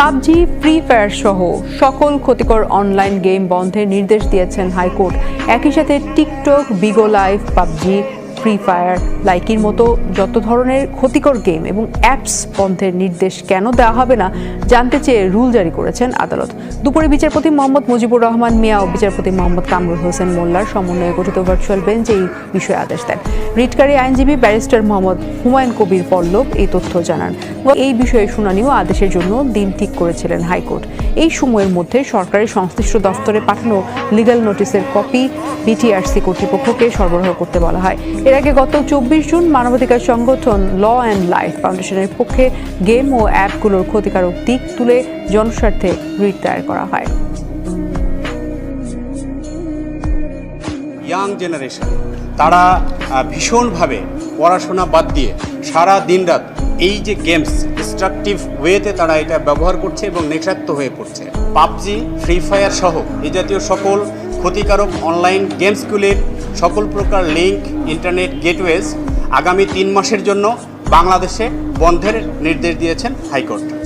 PUBG Free fire সহ সকল ক্ষতিকর অনলাইন গেম বন্ধের নির্দেশ দিয়েছেন হাইকোর্ট। একই সাথে TikTok Bigo Live PUBG Free Fire লাইকির মতো যত ধরনের ক্ষতিকর গেম এবং অ্যাপস বন্ধের নির্দেশ কেন দেওয়া হবে না, জানতে চেয়ে রুল জারি করেছেন আদালত। দুপুরে বিচারপতি মোহাম্মদ মুজিবুর রহমান মিয়া ও বিচারপতি মোহাম্মদ কামরুল হোসেন মোল্লার সমন্বয়ে গঠিত ভার্চুয়াল বেঞ্চ এই বিষয়ে আদেশ দেন। রিটকারী আইনজীবী ব্যারিস্টার মোহাম্মদ হুমায়ুন কবির পল্লব এই তথ্য জানান। এই বিষয়ে শুনানি ও আদেশের জন্য দিন ঠিক করেছিলেন হাইকোর্ট। এই সময়ের মধ্যে সরকারি সংশ্লিষ্ট দফতরে পাঠানো লিগ্যাল নোটিশের কপি বিটিআরসি কর্তৃপক্ষকে সরবরাহ করতে বলা হয়। এর আগে গত চব্বিশ জুন মানবাধিকার সংগঠন ল অ্যান্ড লাইফ ফাউন্ডেশনের পক্ষে গেম ও অ্যাপগুলোর ক্ষতিকারক দিক তুলে জনস্বার্থে রিট দায়ের করা হয়। ইয়াং জেনারেশন, তারা ভীষণভাবে পড়াশোনা বাদ দিয়ে সারা দিনরাত এই যে গেমস ডিস্ট্রাকটিভ ওয়েতে তারা এটা ব্যবহার করছে এবং নেশাক্ত হয়ে পড়ছে। পাবজি ফ্রি ফায়ার সহ এই জাতীয় সকল ক্ষতিকারক অনলাইন গেমসগুলির সকল প্রকার লিঙ্ক ইন্টারনেট গেটওয়েজ আগামী তিন মাসের জন্য বাংলাদেশে বন্ধের নির্দেশ দিয়েছেন হাইকোর্ট।